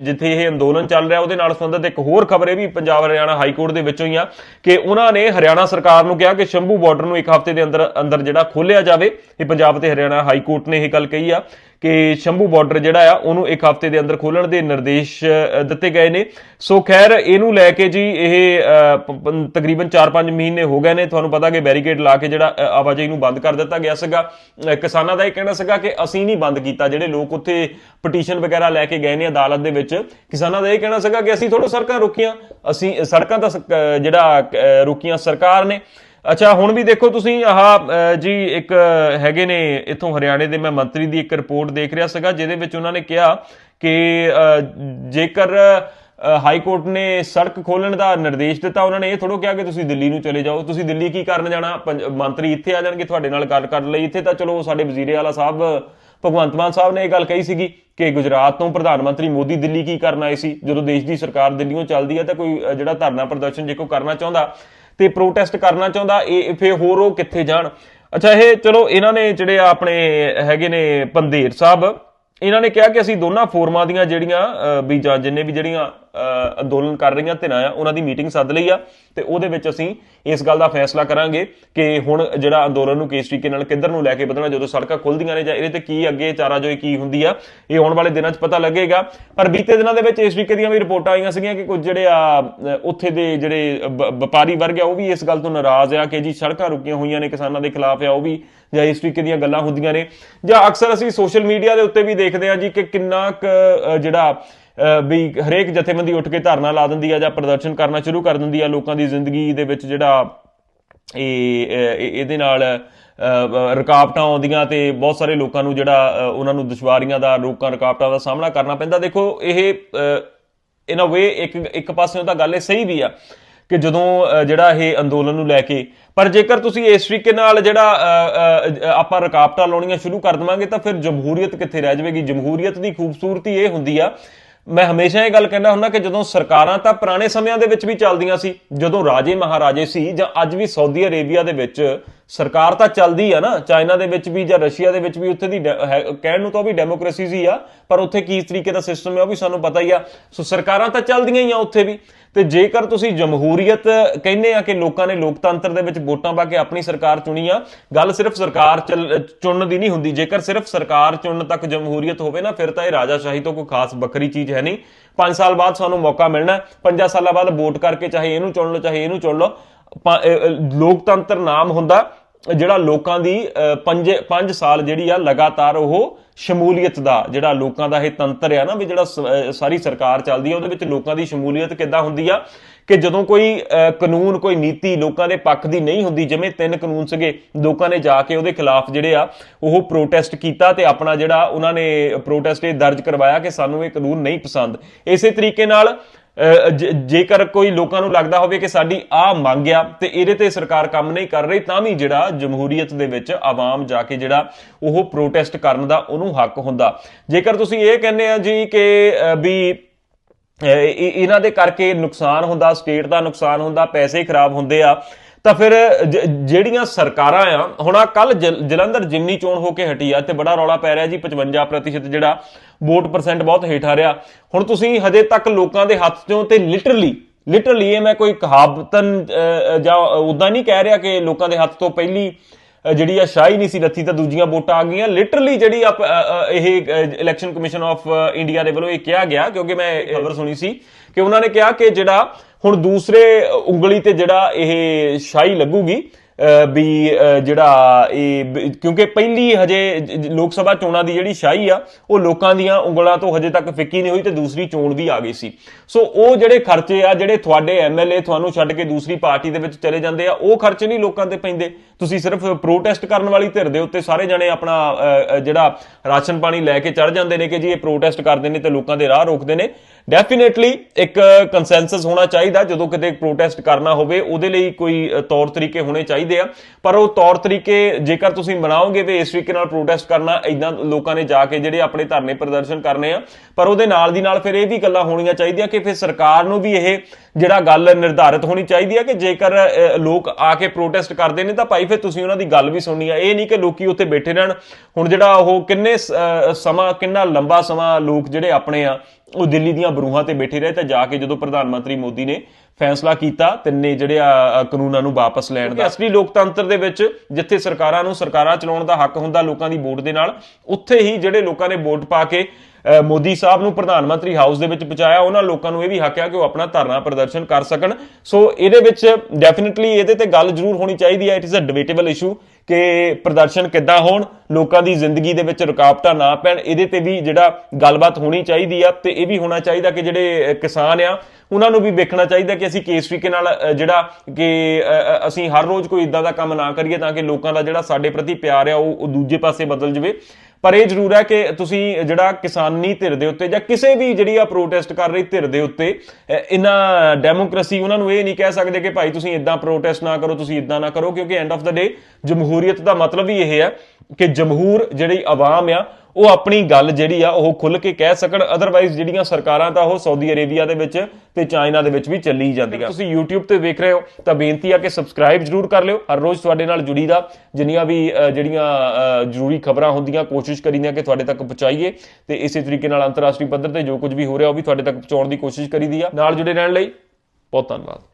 ਜਿੱਥੇ ਇਹ ਅੰਦੋਲਨ ਚੱਲ ਰਿਹਾ, ਉਹਦੇ ਨਾਲ ਸੰਬੰਧਿਤ ਇੱਕ ਹੋਰ ਖਬਰ ਇਹ ਵੀ ਪੰਜਾਬ ਹਰਿਆਣਾ ਹਾਈ ਕੋਰਟ ਦੇ ਵਿੱਚੋਂ ਹੀ ਆ ਕਿ ਉਹਨਾਂ ਨੇ ਹਰਿਆਣਾ ਸਰਕਾਰ ਨੂੰ ਕਿਹਾ ਕਿ ਸ਼ੰਭੂ ਬਾਰਡਰ ਨੂੰ ਇੱਕ ਹਫ਼ਤੇ ਦੇ ਅੰਦਰ ਅੰਦਰ ਜਿਹੜਾ ਖੋਲਿਆ ਜਾਵੇ। ਇਹ ਪੰਜਾਬ ਤੇ ਹਰਿਆਣਾ ਹਾਈ ਕੋਰਟ ਨੇ ਇਹ ਗੱਲ ਕਹੀ ਆ। ਕਿ ਸ਼ੰਭੂ ਬਾਰਡਰ ਜਿਹੜਾ ਆ, ਉਹਨੂੰ ਇੱਕ ਹਫ਼ਤੇ ਦੇ ਅੰਦਰ ਖੋਲਣ ਦੇ ਨਿਰਦੇਸ਼ ਦਿੱਤੇ ਗਏ ਨੇ। ਸੋ ਖੈਰ, ਇਹਨੂੰ ਲੈ ਕੇ ਜੀ ਇਹ ਤਕਰੀਬਨ 4-5 ਮਹੀਨੇ ਹੋ ਗਏ ਨੇ। ਤੁਹਾਨੂੰ ਪਤਾ ਕਿ ਬੈਰੀਕੇਡ ਲਾ ਕੇ ਜਿਹੜਾ ਆਵਾਜਾਈ ਨੂੰ ਬੰਦ ਕਰ ਦਿੱਤਾ ਗਿਆ ਸੀਗਾ। ਕਿਸਾਨਾਂ ਦਾ ਇਹ ਕਹਿਣਾ ਸੀਗਾ ਕਿ ਅਸੀਂ ਨਹੀਂ ਬੰਦ ਕੀਤਾ। ਜਿਹੜੇ ਲੋਕ ਉੱਥੇ ਪਟੀਸ਼ਨ ਵਗੈਰਾ ਲੈ ਕੇ ਗਏ ਨੇ ਅਦਾਲਤ ਦੇ ਵਿੱਚ, ਕਿਸਾਨਾਂ ਦਾ ਇਹ ਕਹਿਣਾ ਸੀਗਾ ਕਿ ਅਸੀਂ ਥੋੜਾ ਸੜਕਾਂ ਰੋਕੀਆਂ। ਅਸੀਂ, ਸੜਕਾਂ ਦਾ ਸ- ਜਿਹੜਾ ਰੋਕੀਆਂ ਸਰਕਾਰ ਨੇ। ਅੱਛਾ, ਹੁਣ ਵੀ ਦੇਖੋ ਤੁਸੀਂ, ਆਹ ਜੀ ਇੱਕ ਹੈਗੇ ਨੇ ਇਥੋਂ ਹਰਿਆਣੇ ਦੇ, ਮੈਂ ਮੰਤਰੀ ਦੀ ਇੱਕ ਰਿਪੋਰਟ ਦੇਖ ਰਿਹਾ ਸੀਗਾ, ਜਿਹਦੇ ਵਿੱਚ ਉਹਨਾਂ ਨੇ ਕਿਹਾ ਕਿ ਜੇਕਰ ਹਾਈ ਕੋਰਟ ਨੇ ਸੜਕ ਖੋਲਣ ਦਾ ਨਿਰਦੇਸ਼ ਦਿੱਤਾ, ਉਹਨਾਂ ਨੇ ਇਹ ਥੋੜੋ ਕਿਹਾ ਕਿ ਤੁਸੀਂ ਦਿੱਲੀ ਨੂੰ ਚਲੇ ਜਾਓ। ਤੁਸੀਂ ਦਿੱਲੀ ਕੀ ਕਰਨ ਜਾਣਾ? ਪੰਜ- ਮੰਤਰੀ ਇੱਥੇ ਆ ਜਾਣਗੇ ਤੁਹਾਡੇ ਨਾਲ ਗੱਲ ਕਰਨ ਲਈ। ਇੱਥੇ ਤਾਂ ਚਲੋ, ਸਾਡੇ ਵਜ਼ੀਰੇ ਵਾਲਾ ਸਾਹਿਬ, ਭਗਵੰਤ ਮਾਨ ਸਾਹਿਬ ਨੇ ਇਹ ਗੱਲ ਕਹੀ ਸੀਗੀ ਕਿ ਗੁਜਰਾਤ ਤੋਂ ਪ੍ਰਧਾਨ ਮੰਤਰੀ ਮੋਦੀ ਦਿੱਲੀ ਕੀ ਕਰਨ ਆਏ ਸੀ? ਜਦੋਂ ਦੇਸ਼ ਦੀ ਸਰਕਾਰ ਦਿੱਲੀੋਂ ਚੱਲਦੀ ਹੈ ਤਾਂ ਕੋਈ ਜਿਹੜਾ ਧਰਨਾ ਪ੍ਰਦਰਸ਼ਨ ਜੇ ਕੋਈ ਕਰਨਾ ਚਾਹੁੰਦਾ ਤੇ ਪ੍ਰੋਟੈਸਟ ਕਰਨਾ ਚਾਹੁੰਦਾ ਇਹ ਫੇਰ ਹੋਰ ਉਹ ਕਿੱਥੇ ਜਾਣ? ਅੱਛਾ ਇਹ ਚਲੋ ਇਹਨਾਂ ਨੇ ਜਿਹੜੇ ਆ ਆਪਣੇ ਹੈਗੇ ਨੇ ਪੰਦੇਰ ਸਾਹਿਬ ਇਹਨਾਂ ਨੇ ਕਿਹਾ ਕਿ ਅਸੀਂ ਦੋਨਾਂ ਫੋਰਮਾਂ ਦੀਆਂ ਜਿਹੜੀਆਂ ਅ, ਵੀ ਜਾਂ ਜਿੰਨੇ ਵੀ ਜਿਹੜੀਆਂ ਅੰਦੋਲਨ ਕਰ ਰਹੀਆਂ ਧਿਰਾਂ ਆ, ਉਹਨਾਂ ਦੀ ਮੀਟਿੰਗ ਸੱਦ ਲਈ ਆ ਤੇ ਉਹਦੇ ਵਿੱਚ ਅਸੀਂ ਇਸ ਗੱਲ ਦਾ ਫੈਸਲਾ ਕਰਾਂਗੇ ਕਿ ਹੁਣ ਜਿਹੜਾ ਅੰਦੋਲਨ ਨੂੰ ਕਿਸ ਤਰੀਕੇ ਨਾਲ ਕਿੱਧਰ ਨੂੰ ਲੈ ਕੇ ਵਧਣਾ, ਜਦੋਂ ਸੜਕਾਂ ਖੁੱਲਦੀਆਂ ਨੇ ਜਾਂ ਇਹਦੇ ਤੇ ਕੀ ਅੱਗੇ ਚਾਰਾਜੋਈ ਕੀ ਹੁੰਦੀ ਆ, ਇਹ ਆਉਣ ਵਾਲੇ ਦਿਨਾਂ 'ਚ ਪਤਾ ਲੱਗੇਗਾ। ਪਰ ਬੀਤੇ ਦਿਨਾਂ ਦੇ ਵਿੱਚ ਇਸ ਤਰੀਕੇ ਦੀਆਂ ਵੀ ਰਿਪੋਰਟਾਂ ਆਈਆਂ ਸੀਗੀਆਂ ਕਿ ਕੁਝ ਜਿਹੜੇ ਆ ਉੱਥੇ ਦੇ ਜਿਹੜੇ ਬ- ਵਪਾਰੀ ਵਰਗ ਆ, ਉਹ ਵੀ ਇਸ ਗੱਲ ਤੋਂ ਨਾਰਾਜ਼ ਆ ਕਿ ਜੀ ਸੜਕਾਂ ਰੁਕੀਆਂ ਹੋਈਆਂ ਨੇ ਕਿਸਾਨਾਂ ਦੇ ਖਿਲਾਫ ਆ, ਉਹ ਵੀ ਜਾਂ ਇਸ ਤਰੀਕੇ ਦੀਆਂ ਗੱਲਾਂ ਹੁੰਦੀਆਂ ਨੇ। ਜਾਂ ਅਕਸਰ ਅਸੀਂ ਸੋਸ਼ਲ ਮੀਡੀਆ ਦੇ ਉੱਤੇ ਵੀ ਦੇਖਦੇ ਆ ਜੀ ਕਿ ਕਿੰਨਾ ਕੁ ਜਿਹੜਾ ਵੀ ਹਰੇਕ ਜਥੇਬੰਦੀ ਉੱਠ ਕੇ ਧਰਨਾ ਲਾ ਦਿੰਦੀ ਆ ਜਾਂ ਪ੍ਰਦਰਸ਼ਨ ਕਰਨਾ ਸ਼ੁਰੂ ਕਰ ਦਿੰਦੀ ਆ ਲੋਕਾਂ ਦੀ ਜ਼ਿੰਦਗੀ ਦੇ ਵਿੱਚ ਜਿਹੜਾ ਇਹ ਇਹਦੇ ਨਾਲ ਰੁਕਾਵਟਾਂ ਆਉਂਦੀਆਂ ਤੇ ਬਹੁਤ ਸਾਰੇ ਲੋਕਾਂ ਨੂੰ ਜਿਹੜਾ ਉਹਨਾਂ ਨੂੰ ਦੁਸ਼ਵਾਰੀਆਂ ਦਾ, ਲੋਕਾਂ ਰੁਕਾਵਟਾਂ ਦਾ ਸਾਹਮਣਾ ਕਰਨਾ ਪੈਂਦਾ। ਦੇਖੋ, ਇਹ ਇਨ ਅ ਵੇ ਇੱਕ ਇੱਕ ਪਾਸਿਓਂ ਤਾਂ ਗੱਲ ਇਹ ਸਹੀ ਵੀ ਆ ਕਿ ਜਦੋਂ ਜਿਹੜਾ ਇਹ ਅੰਦੋਲਨ ਨੂੰ ਲੈ ਕੇ, ਪਰ ਜੇਕਰ ਤੁਸੀਂ ਇਸ ਤਰੀਕੇ ਨਾਲ ਜਿਹੜਾ ਆਪਾਂ ਰੁਕਾਵਟਾਂ ਲਾਉਣੀਆਂ ਸ਼ੁਰੂ ਕਰ ਦਵਾਂਗੇ ਤਾਂ ਫਿਰ ਜਮਹੂਰੀਅਤ ਕਿੱਥੇ ਰਹਿ ਜਾਵੇਗੀ? ਜਮਹੂਰੀਅਤ ਦੀ ਖੂਬਸੂਰਤੀ ਇਹ ਹੁੰਦੀ ਆ ਮੈਂ ਹਮੇਸ਼ਾ ਇਹ ਗੱਲ ਕਹਿੰਦਾ ਹੁੰਦਾ ਕਿ ਜਦੋਂ ਸਰਕਾਰਾਂ ਤਾਂ ਪੁਰਾਣੇ ਸਮਿਆਂ ਦੇ ਵਿੱਚ ਵੀ ਚੱਲਦੀਆਂ ਸੀ, ਜਦੋਂ ਰਾਜੇ ਮਹਾਰਾਜੇ ਸੀ ਜਾਂ ਅੱਜ ਵੀ ਸਾਊਦੀ ਅਰੇਬੀਆ ਦੇ ਵਿੱਚ ਸਰਕਾਰ ਤਾਂ ਚੱਲਦੀ ਆ ਨਾ, ਚਾਈਨਾ ਦੇ ਵਿੱਚ ਵੀ ਜਾਂ ਰਸ਼ੀਆ ਦੇ ਵਿੱਚ ਵੀ ਉੱਥੇ ਦੀ ਡੈ- ਹੈ- ਕਹਿਣ ਨੂੰ ਤਾਂ ਉਹ ਵੀ ਡੈਮੋਕ੍ਰੇਸੀਜ਼ ਹੀ ਆ, ਪਰ ਉੱਥੇ ਕੀ ਤਰੀਕੇ ਦਾ ਸਿਸਟਮ ਹੈ ਉਹ ਵੀ ਸਾਨੂੰ ਪਤਾ ਹੀ ਆ। ਸੋ ਸਰਕਾਰਾਂ ਤਾਂ ਚੱਲਦੀਆਂ ਹੀ ਆ ਉੱਥੇ ਵੀ। ਤੇ ਜੇਕਰ ਤੁਸੀਂ ਜਮਹੂਰੀਅਤ ਕਹਿੰਦੇ ਆ ਕਿ ਲੋਕਾਂ ਨੇ ਲੋਕਤੰਤਰ ਦੇ ਵਿੱਚ ਵੋਟਾਂ ਪਾ ਕੇ ਆਪਣੀ ਸਰਕਾਰ ਚੁਣੀ ਆ, ਗੱਲ ਸਿਰਫ ਸਰਕਾਰ ਚੱਲ- ਚੁਣਨ ਦੀ ਨਹੀਂ ਹੁੰਦੀ। ਜੇਕਰ ਸਿਰਫ ਸਰਕਾਰ ਚੁਣਨ ਤੱਕ ਜਮਹੂਰੀਅਤ ਹੋਵੇ ਨਾ, ਫਿਰ ਤਾਂ ਇਹ ਰਾਜਾਸ਼ਾਹੀ ਤੋਂ ਕੋਈ ਖਾਸ ਵੱਖਰੀ ਚੀਜ਼ ਹੈ ਨਹੀਂ। 5 ਸਾਲ ਬਾਅਦ ਸਾਨੂੰ ਮੌਕਾ ਮਿਲਣਾ 5 ਸਾਲਾਂ ਬਾਅਦ ਵੋਟ ਕਰਕੇ ਚਾਹੇ ਇਹਨੂੰ ਚੁਣ ਲਓ, ਚਾਹੇ ਇਹਨੂੰ ਚੁਣ ਲਓ। ਲੋਕਤੰਤਰ ਨਾਮ ਹੁੰਦਾ। ਜਿਹੜਾ ਲੋਕਾਂ ਦੀ 5 5 ਸਾਲ ਜਿਹੜੀ ਆ ਲਗਾਤਾਰ ਉਹ ਸ਼ਮੂਲੀਅਤ ਦਾ ਜਿਹੜਾ ਲੋਕਾਂ ਦਾ ਇਹ ਤੰਤਰ ਆ ਨਾ ਵੀ ਜਿਹੜਾ ਸਾਰੀ ਸਰਕਾਰ ਚੱਲਦੀ ਆ, ਉਹਦੇ ਵਿੱਚ ਲੋਕਾਂ ਦੀ ਸ਼ਮੂਲੀਅਤ ਕਿੱਦਾਂ ਹੁੰਦੀ ਆ? ਕਿ ਜਦੋਂ ਕੋਈ ਕਾਨੂੰਨ, ਕੋਈ ਨੀਤੀ ਲੋਕਾਂ ਦੇ ਪੱਖ ਦੀ ਨਹੀਂ ਹੁੰਦੀ, ਜਿਵੇਂ ਤਿੰਨ ਕਾਨੂੰਨ ਸੀਗੇ, ਲੋਕਾਂ ਨੇ ਜਾ ਕੇ ਉਹਦੇ ਖਿਲਾਫ ਜਿਹੜੇ ਆ, ਉਹ ਪ੍ਰੋਟੈਸਟ ਕੀਤਾ ਤੇ ਆਪਣਾ ਜਿਹੜਾ ਉਹਨਾਂ ਨੇ ਪ੍ਰੋਟੈਸਟ ਇਹ ਦਰਜ ਕਰਵਾਇਆ ਕਿ ਸਾਨੂੰ ਇਹ ਕਾਨੂੰਨ ਨਹੀਂ ਪਸੰਦ। ਇਸੇ ਤਰੀਕੇ ਨਾਲ ਜੇਕਰ ਕੋਈ ਲੋਕਾਂ ਨੂੰ ਲੱਗਦਾ ਹੋਵੇ ਕਿ ਸਾਡੀ ਆ ਮੰਗ ਆ ਤੇ ਇਹਦੇ ਤੇ ਸਰਕਾਰ ਕੰਮ ਨਹੀਂ ਕਰ ਰਹੀ, ਤਾਂ ਵੀ ਜਿਹੜਾ ਜਮਹੂਰੀਅਤ ਦੇ ਵਿੱਚ ਆਵਾਮ ਜਾ ਕੇ ਜਿਹੜਾ ਉਹ ਪ੍ਰੋਟੈਸਟ ਕਰਨ ਦਾ ਉਹਨੂੰ ਹੱਕ ਹੁੰਦਾ। ਜੇਕਰ ਤੁਸੀਂ ਇਹ ਕਹਿੰਦੇ ਆ ਜੀ ਕਿ ਵੀ ਇਹਨਾਂ ਦੇ ਕਰਕੇ ਨੁਕਸਾਨ ਹੁੰਦਾ, ਸਟੇਟ ਦਾ ਨੁਕਸਾਨ ਹੁੰਦਾ, ਪੈਸੇ ਖਰਾਬ ਹੁੰਦੇ ਆ ਤਾਂ ਫਿਰ ਜ- ਜਿਹੜੀਆਂ ਸਰਕਾਰਾਂ ਆ, ਹੁਣ ਆ ਕੱਲ ਜਲੰਧਰ ਜਿਮਨੀ ਚੋਣ ਹੋ ਕੇ ਹਟੀ ਆ ਤੇ ਬੜਾ ਰੌਲਾ ਪੈ ਰਿਹਾ ਜੀ 55% ਜਿਹੜਾ ਵੋਟ ਪਰਸੈਂਟ ਬਹੁਤ ਹੇਠ ਆ ਰਿਹਾ। ਹੁਣ ਤੁਸੀਂ ਹਜੇ ਤੱਕ ਲੋਕਾਂ ਦੇ ਹੱਥ ਚੋਂ ਤੇ ਲਿਟਰਲੀ ਲਿਟਰਲੀ ਇਹ ਮੈਂ ਕੋਈ ਕਹਾਵਤਨ ਜਾਂ ਉਦਾਂ ਨਹੀਂ ਕਹਿ ਰਿਹਾ ਕਿ ਲੋਕਾਂ ਦੇ ਹੱਥ ਤੋਂ ਪਹਿਲੀ ਜਿਹੜੀ ਆ ਸ਼ਾਹੀ ਨਹੀਂ ਸੀ ਰੱਥੀ, ਤਾਂ ਦੂਜੀਆਂ ਵੋਟਾਂ ਆ ਗਈਆਂ। ਲਿਟਰਲੀ ਜਿਹੜੀ ਆਪ- ਇਹ ਇਲੈਕਸ਼ਨ ਕਮਿਸ਼ਨ ਆਫ ਇੰਡੀਆ ਦੇ ਵੱਲੋਂ ਇਹ ਕਿਹਾ ਗਿਆ, ਕਿਉਂਕਿ ਮੈਂ ਖਬਰ ਸੁਣੀ ਸੀ ਕਿ ਉਹਨਾਂ ਨੇ ਕਿਹਾ ਕਿ ਜਿਹੜਾ ਹੁਣ ਦੂਸਰੇ ਉਂਗਲੀ ਤੇ ਜਿਹੜਾ ਇਹ ਸ਼ਾਹੀ ਲੱਗੂਗੀ ਵੀ ਜਿਹੜਾ ਇਹ ਬ- ਕਿਉਂਕਿ ਪਹਿਲੀ ਹਜੇ ਲੋਕ ਸਭਾ ਚੋਣਾਂ ਦੀ ਜਿਹੜੀ ਸ਼ਾਹੀ ਆ, ਉਹ ਲੋਕਾਂ ਦੀਆਂ ਉਂਗਲਾਂ ਤੋਂ ਹਜੇ ਤੱਕ ਫਿੱਕੀ ਨਹੀਂ ਹੋਈ ਤੇ ਦੂਸਰੀ ਚੋਣ ਵੀ ਆ ਗਈ ਸੀ। ਸੋ ਉਹ ਜਿਹੜੇ ਖਰਚੇ ਆ, ਜਿਹੜੇ ਤੁਹਾਡੇ ਐਮਐਲਏ ਤੁਹਾਨੂੰ ਛੱਡ ਕੇ ਦੂਸਰੀ ਪਾਰਟੀ ਦੇ ਵਿੱਚ ਚਲੇ ਜਾਂਦੇ ਆ, ਉਹ ਖਰਚੇ ਨਹੀਂ ਲੋਕਾਂ ਤੇ ਪੈਂਦੇ। ਤੁਸੀਂ ਸਿਰਫ ਪ੍ਰੋਟੈਸਟ ਕਰਨ ਵਾਲੀ ਧਿਰ ਦੇ ਉੱਤੇ ਸਾਰੇ ਜਣੇ ਆਪਣਾ ਜਿਹੜਾ ਰਾਸ਼ਨ ਪਾਣੀ ਲੈ ਕੇ ਚੜ ਜਾਂਦੇ ਨੇ ਕਿ ਜੀ ਇਹ ਪ੍ਰੋਟੈਸਟ ਕਰਦੇ ਨੇ ਤੇ ਲੋਕਾਂ ਦੇ ਰਾਹ ਰੋਕਦੇ ਨੇ। ਡੈਫੀਨੇਟਲੀ ਇੱਕ ਕੰਸੈਂਸਸ ਹੋਣਾ ਚਾਹੀਦਾ, ਜਦੋਂ ਕਿਤੇ ਪ੍ਰੋਟੈਸਟ ਕਰਨਾ ਹੋਵੇ, ਉਹਦੇ ਲਈ ਕੋਈ ਤੌਰ ਤਰੀਕੇ ਹੋਣੇ ਚਾਹੀਦੇ ਆ। ਪਰ ਉਹ ਤੌਰ ਤਰੀਕੇ ਜੇਕਰ ਤੁਸੀਂ ਬਣਾਓਗੇ ਵੀ ਇਸ ਤਰੀਕੇ ਨਾਲ ਪ੍ਰੋਟੈਸਟ ਕਰਨਾ ਇਦਾਂ ਲੋਕਾਂ ਨੇ ਜਾ ਕੇ ਜਿਹੜੇ ਆਪਣੇ ਧਰਨੇ ਪ੍ਰਦਰਸ਼ਨ ਕਰਨੇ ਆ, ਪਰ ਉਹਦੇ ਨਾਲ ਦੀ ਨਾਲ ਫਿਰ ਇਹ ਵੀ ਗੱਲਾਂ ਹੋਣੀਆਂ ਚਾਹੀਦੀਆਂ ਕਿ ਫਿਰ ਸਰਕਾਰ ਨੂੰ ਵੀ ਇਹ ਜਿਹੜਾ ਗੱਲ ਨਿਰਧਾਰਿਤ ਹੋਣੀ ਚਾਹੀਦੀ ਹੈ ਕਿ ਜੇਕਰ ਲੋਕ ਆ ਕੇ ਪ੍ਰੋਟੈਸਟ ਕਰਦੇ ਨੇ ਤਾਂ ਭਾਈ ਫਿਰ ਤੁਸੀਂ ਉਹਨਾਂ ਦੀ ਗੱਲ ਵੀ ਸੁਣਨੀ ਆ। ਇਹ ਨਹੀਂ ਕਿ ਲੋਕੀ ਉੱਥੇ ਬੈਠੇ ਰਹਿਣ। ਹੁਣ ਜਿਹੜਾ ਉਹ ਕਿੰਨੇ ਸਮਾਂ, ਕਿੰਨਾ ਲੰਬਾ ਸਮਾਂ ਲੋਕ ਜਿਹੜੇ ਆਪਣੇ ਆ, ਉਹ ਦਿੱਲੀ ਦੀਆਂ ਬਰੂਹਾਂ ਤੇ ਬੈਠੇ ਰਹੇ ਤਾਂ ਜਾ ਕੇ ਜਦੋਂ ਪ੍ਰਧਾਨ ਮੰਤਰੀ ਮੋਦੀ ਨੇ ਫੈਸਲਾ ਕੀਤਾ ਤਿੰਨੇ ਜਿਹੜੇ ਆ ਕਾਨੂੰਨਾਂ ਨੂੰ ਵਾਪਸ ਲੈਣ ਦਾ। ਅਸਲੀ ਲੋਕਤੰਤਰ ਦੇ ਵਿੱਚ ਜਿੱਥੇ ਸਰਕਾਰਾਂ ਨੂੰ ਸਰਕਾਰਾਂ ਚਲਾਉਣ ਦਾ ਹੱਕ ਹੁੰਦਾ ਲੋਕਾਂ ਦੀ ਵੋਟ ਦੇ ਨਾਲ, ਉੱਥੇ ਹੀ ਜਿਹੜੇ ਲੋਕਾਂ ਨੇ ਵੋਟ ਪਾ ਕੇ ਮੋਦੀ ਸਾਹਿਬ ਨੂੰ ਪ੍ਰਧਾਨ ਮੰਤਰੀ ਹਾਊਸ ਦੇ ਵਿੱਚ ਪਹੁੰਚਾਇਆ, ਉਹਨਾਂ ਲੋਕਾਂ ਨੂੰ ਇਹ ਵੀ ਹੱਕ ਆ ਕਿ ਉਹ ਆਪਣਾ ਧਰਨਾ ਪ੍ਰਦਰਸ਼ਨ ਕਰ ਸਕਣ। ਸੋ ਇਹਦੇ ਵਿੱਚ ਡੈਫੀਨਿਟਲੀ ਇਹਦੇ ਤੇ ਗੱਲ ਜ਼ਰੂਰ ਹੋਣੀ ਚਾਹੀਦੀ ਹੈ it is a debatable issue ਕਿ ਪ੍ਰਦਰਸ਼ਨ ਕਿੱਦਾਂ ਹੋਣ, ਲੋਕਾਂ ਦੀ ਜ਼ਿੰਦਗੀ ਦੇ ਵਿੱਚ ਰੁਕਾਵਟਾਂ ਨਾ ਪੈਣ, ਇਹਦੇ ਤੇ ਵੀ ਜਿਹੜਾ ਗੱਲਬਾਤ ਹੋਣੀ ਚਾਹੀਦੀ ਆ ਤੇ ਇਹ ਵੀ ਹੋਣਾ ਚਾਹੀਦਾ ਕਿ ਜਿਹੜੇ ਕਿਸਾਨ ਆ, ਉਹਨਾਂ ਨੂੰ ਵੀ ਵੇਖਣਾ ਚਾਹੀਦਾ ਕਿ ਅਸੀਂ ਕਿਸ ਤਰੀਕੇ ਨਾਲ ਜਿਹੜਾ ਕਿ ਅਸੀਂ ਹਰ ਰੋਜ਼ ਕੋਈ ਇਦਾਂ ਦਾ ਕੰਮ ਨਾ ਕਰੀਏ ਤਾਂ ਕਿ ਲੋਕਾਂ ਦਾ ਜਿਹੜਾ ਸਾਡੇ ਪ੍ਰਤੀ ਪਿਆਰ ਆ, ਉਹ ਉਹ ਦੂਜੇ ਪਾਸੇ ਬਦਲ ਜਵੇ। ਪਰ ਇਹ ਜ਼ਰੂਰ ਹੈ ਕਿ ਤੁਸੀਂ ਜਿਹੜਾ ਕਿਸਾਨੀ ਧਿਰ ਦੇ ਉੱਤੇ ਜਾਂ ਕਿਸੇ ਵੀ ਜਿਹੜੀ ਆ ਪ੍ਰੋਟੈਸਟ ਕਰ ਰਹੀ ਧਿਰ ਦੇ ਉੱਤੇ ਇਹਨਾਂ ਡੈਮੋਕ੍ਰੇਸੀ ਉਹਨਾਂ ਨੂੰ ਇਹ ਨਹੀਂ ਕਹਿ ਸਕਦੇ ਕਿ ਭਾਈ ਤੁਸੀਂ ਇਦਾਂ ਪ੍ਰੋਟੈਸਟ ਨਾ ਕਰੋ, ਤੁਸੀਂ ਇਦਾਂ ਨਾ ਕਰੋ, ਕਿਉਂਕਿ ਐਂਡ ਆਫ ਦਾ ਡੇ ਜਮਹੂਰੀਅਤ ਦਾ ਮਤਲਬ ਹੀ ਇਹ ਹੈ ਕਿ ਜਮਹੂਰ ਜਿਹੜੀ ਆਵਾਮ ਆ ਉਹ ਆਪਣੀ ਗੱਲ ਜਿਹੜੀ ਆ ਉਹ ਖੁੱਲ ਕੇ ਕਹਿ ਸਕਣ। ਅਦਰਵਾਈਜ਼ ਜਿਹੜੀਆਂ ਸਰਕਾਰਾਂ ਤਾਂ ਉਹ ਸਾਊਦੀ ਅਰੇਬੀਆ ਦੇ ਵਿੱਚ ਤੇ ਚਾਈਨਾ ਦੇ ਵਿੱਚ ਵੀ ਚੱਲੀ ਜਾਂਦੀਆਂ। ਤੁਸੀਂ YouTube ਤੇ ਵੇਖ ਰਹੇ ਹੋ ਤਾਂ ਬੇਨਤੀ ਆ ਕਿ ਸਬਸਕ੍ਰਾਈਬ ਜਰੂਰ ਕਰ ਲਿਓ। ਹਰ ਰੋਜ਼ ਤੁਹਾਡੇ ਨਾਲ ਜੁੜੀ ਦਾ ਜਿੰਨੀਆਂ ਵੀ ਜਿਹੜੀਆਂ ਜ਼ਰੂਰੀ ਖਬਰਾਂ ਹੁੰਦੀਆਂ, ਕੋਸ਼ਿਸ਼ ਕਰੀਦੀਆਂ ਕਿ ਤੁਹਾਡੇ ਤੱਕ ਪਹੁੰਚਾਈਏ। ਤੇ ਇਸੇ ਤਰੀਕੇ ਨਾਲ ਅੰਤਰਰਾਸ਼ਟਰੀ ਪੱਧਰ ਤੇ ਜੋ ਕੁਝ ਵੀ ਹੋ ਰਿਹਾ ਉਹ ਵੀ ਤੁਹਾਡੇ ਤੱਕ ਪਹੁੰਚਾਉਣ ਦੀ ਕੋਸ਼ਿਸ਼ ਕਰੀਦੀ ਆ। ਨਾਲ ਜੁੜੇ ਰਹਿਣ ਲਈ ਬਹੁਤ ਧੰਨਵਾਦ।